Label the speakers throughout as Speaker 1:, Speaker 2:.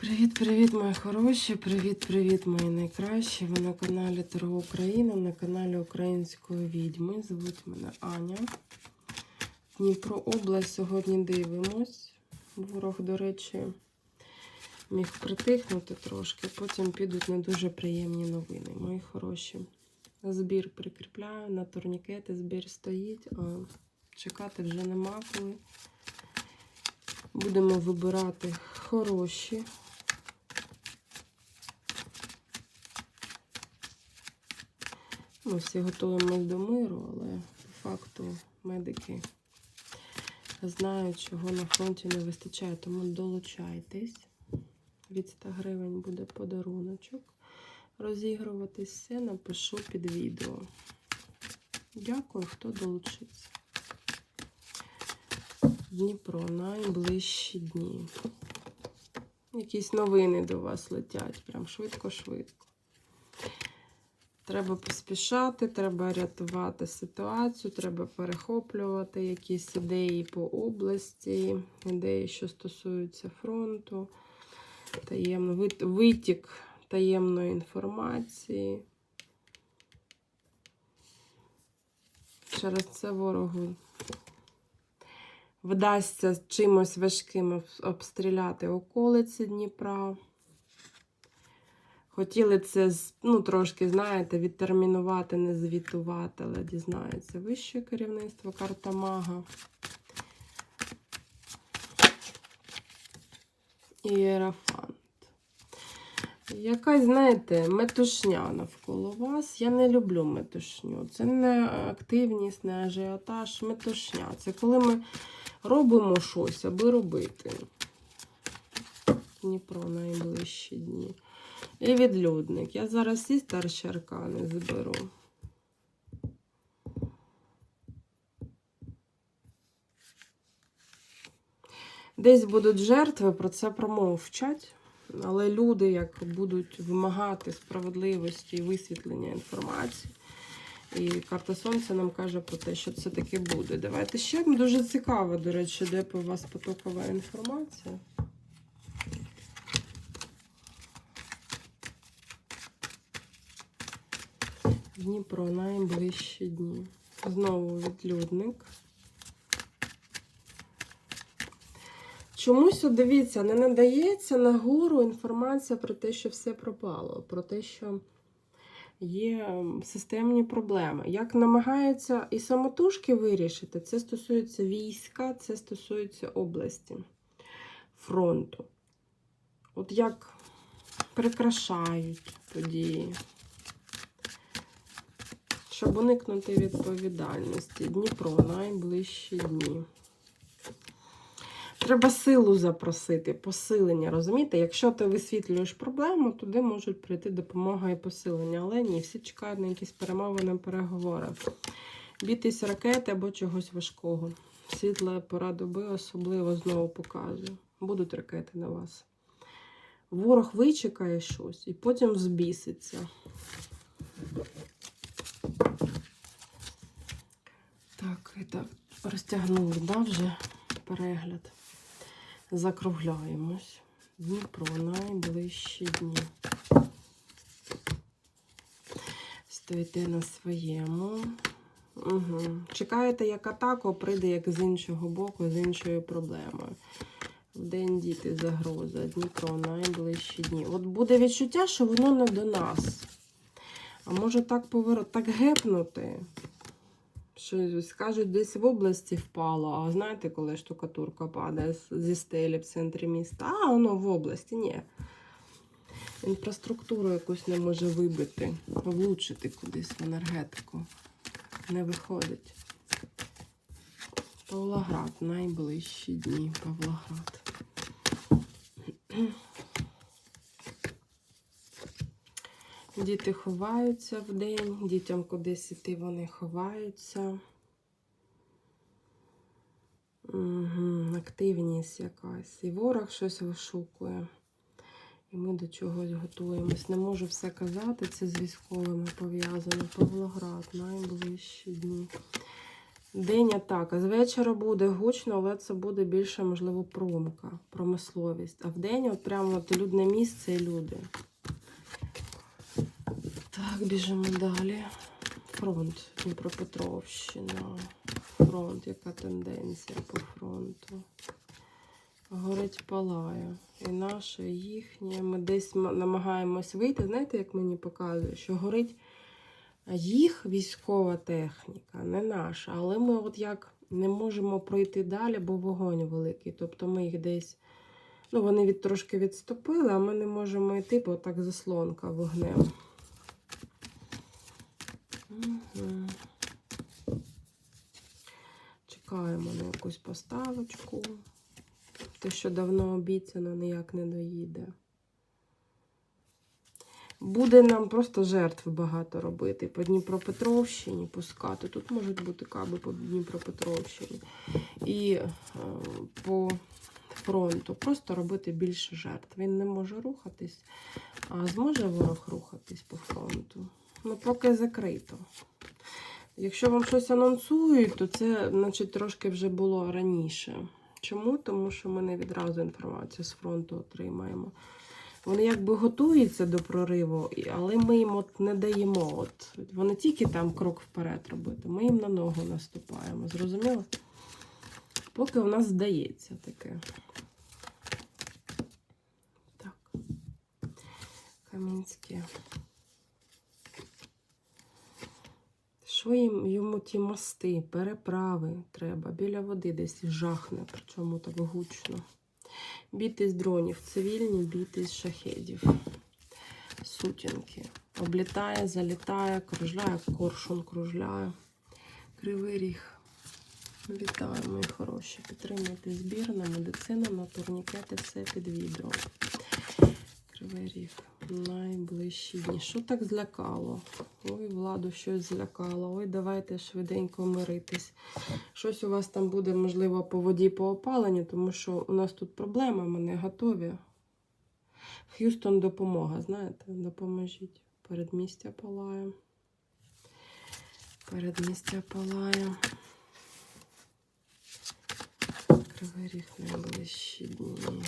Speaker 1: Привіт-привіт, мої хороші! Привіт-привіт, мої найкращі! Ви на каналі Таро Україна, на каналі Української відьми. Звуть мене Аня. Дніпро область сьогодні дивимось. Ворог, до речі, міг притихнути трошки, потім підуть не дуже приємні новини. Мої хороші. Збір прикріпляю на турнікети, збір стоїть, а чекати вже нема коли. Будемо вибирати хороші. Ми всі готуємось до миру, але по факту медики знають, чого на фронті не вистачає, тому долучайтесь. Від 100 гривень буде подаруночок. Розігруватись все напишу під відео. Дякую, хто долучиться. Дніпро найближчі дні. Якісь новини до вас летять. Прям швидко-швидко. Треба поспішати, треба рятувати ситуацію, треба перехоплювати якісь ідеї по області, ідеї, що стосуються фронту, таємно, витік таємної інформації. Через це ворогу вдасться чимось важким обстріляти околиці Дніпра. Хотіли це ну, трошки, знаєте, відтермінувати, не звітувати, але дізнається вище керівництво карта Мага. Ієрафант. Якась, знаєте, метушня навколо вас. Я не люблю метушню. Це не активність, не ажіотаж, метушня. Це коли ми робимо щось, аби робити. Дніпро найближчі дні. І відлюдник. Я зараз всі старші аркани зберу. Десь будуть жертви, про це промовчать. Але люди, як будуть вимагати справедливості і висвітлення інформації. І карта Сонця нам каже про те, що це таки буде. Давайте ще дуже цікаво, до речі, де по вас потокова інформація. Дніпро найближчі дні. Знову відлюдник. Чомусь, дивіться, не надається нагору інформація про те, що все пропало, про те, що є ем, системні проблеми. Як намагаються і самотужки вирішити, це стосується війська, це стосується області, фронту. От як прикрашають події, щоб уникнути відповідальності. Дніпро найближчі дні. Треба силу запросити, посилення, розумієте? Якщо ти висвітлюєш проблему, туди можуть прийти допомога і посилення. Але ні, всі чекають на якісь перемовини, переговори. Бійтесь ракети або чогось важкого. Світла пора доби особливо знову показує. Будуть ракети на вас. Ворог вичекає щось і потім збіситься. Так, і так, розтягнули, да, вже перегляд. Закругляємось. Дніпро найближчі дні. Стоїте на своєму. Угу. Чекаєте, як атаку, прийде як з іншого боку, з іншою проблемою. Вдень діти загроза. Дніпро найближчі дні. От буде відчуття, що воно не до нас. А може так поворот, так гепнути. Що скажуть, десь в області впало. А знаєте, коли штукатурка падає зі стелі в центрі міста? А воно в області, ні. Інфраструктуру якусь не може вибити, влучити кудись в енергетику. Не виходить. Павлоград, найближчі дні. Павлоград. Діти ховаються вдень, дітям кудись іти вони ховаються. Угу, активність якась. І ворог щось вишукує. І ми до чогось готуємось. Не можу все казати, це з військовими пов'язано. Павлоград, найближчі дні. День атака. З вечора буде гучно, але це буде більше, можливо, промка, промисловість. А вдень от прямо от людне місце і люди. Так, біжимо далі. Фронт Дніпропетровщина. Фронт, яка тенденція по фронту? Горить палає. І наше, і їхнє. Ми десь намагаємось вийти. Знаєте, як мені показує, що горить їх військова техніка, не наша. Але ми от як не можемо пройти далі, бо вогонь великий. Тобто ми їх десь. Ну, вони від, трошки відступили, а ми не можемо йти, бо так заслонка вогнем. Чекаємо на якусь поставочку. Те, що давно обіцяно, ніяк не доїде. Буде нам просто жертв багато робити. По Дніпропетровщині пускати. Тут можуть бути каби по Дніпропетровщині. І е, по фронту. Просто робити більше жертв. Він не може рухатись, а зможе ворог рухатись по фронту. Ну, поки закрито. Якщо вам щось анонсують, то це, значить, трошки вже було раніше. Чому? Тому що ми не відразу інформацію з фронту отримаємо. Вони якби готуються до прориву, але ми їм от не даємо. От вони тільки там крок вперед робити. Ми їм на ногу наступаємо. Зрозуміло? Поки у нас здається таке. Так. Камінське. Що їм йому ті мости, переправи треба, біля води десь жахне, причому так гучно. Біти з дронів цивільні, біти з шахедів. Сутінки. Облітає, залітає, кружляє, коршун кружляє. Кривий ріг. Вітаю, мої хороші. Підтримуйте збір на медицину, на турнікети, все під відео. Кривий ріг. Найближчі дні. Що так злякало? Ой, владу щось злякало. Ой, давайте швиденько миритись. Щось у вас там буде, можливо, по воді, по опаленню, тому що у нас тут проблема, ми не готові. Х'юстон допомога, знаєте, допоможіть. Передмістя палає. Передмістя палає. Кривий ріг найближчі дні.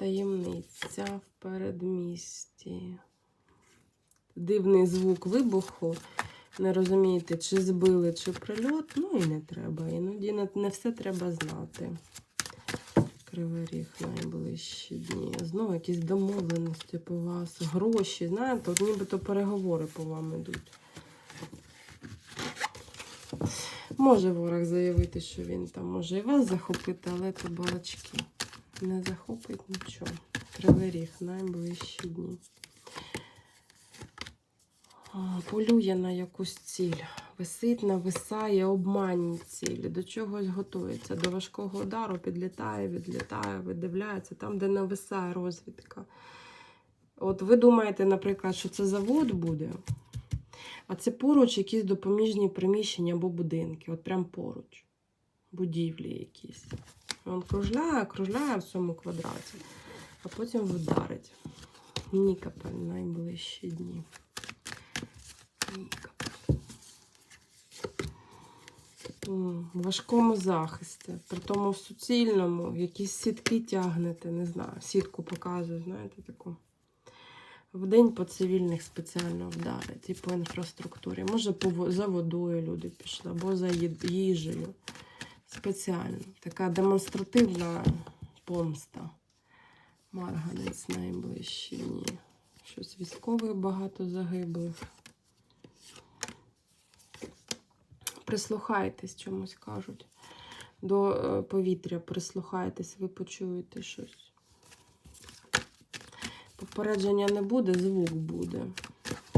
Speaker 1: Таємниця в передмісті. Дивний звук вибуху. Не розумієте, чи збили, чи прильот. Ну і не треба. Іноді не, все треба знати. Кривий ріг найближчі дні. Знову якісь домовленості по вас, гроші. Знаєте, от нібито переговори по вам йдуть. Може ворог заявити, що він там може і вас захопити, але це балачки. Не захопить нічого. Кривий ріг найближчі дні. Полює на якусь ціль. Висить, нависає, обманює цілі, до чогось готується. До важкого удару підлітає, відлітає, видивляється, там, де нависає розвідка. От ви думаєте, наприклад, що це завод буде, а це поруч якісь допоміжні приміщення або будинки. От прям поруч. Будівлі якісь. Він кружляє, кружляє в цьому квадраті, а потім вдарить. Нікапель найближчі дні. Нікапель. В важкому захисті, при тому в суцільному, якісь сітки тягнете, не знаю, сітку показую, знаєте, таку. Вдень по цивільних спеціально вдарить і по інфраструктурі. Може, за водою люди пішли, або за їжею. Спеціально. Така демонстративна помста. Марганець найближчі дні. Щось військових багато загиблих. Прислухайтесь, чомусь кажуть. До е, повітря прислухайтесь, ви почуєте щось. Попередження не буде, звук буде.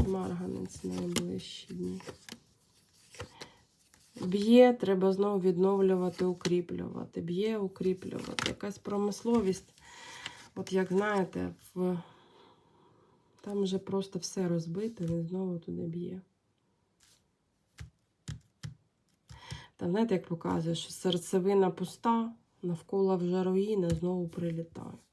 Speaker 1: Марганець найближчі дні. Б'є, треба знову відновлювати, укріплювати. Б'є, укріплювати. Якась промисловість, от як знаєте, в... там вже просто все розбите, він знову туди б'є. Там, знаєте, як показує, що серцевина пуста, навколо вже руїни, знову прилітають.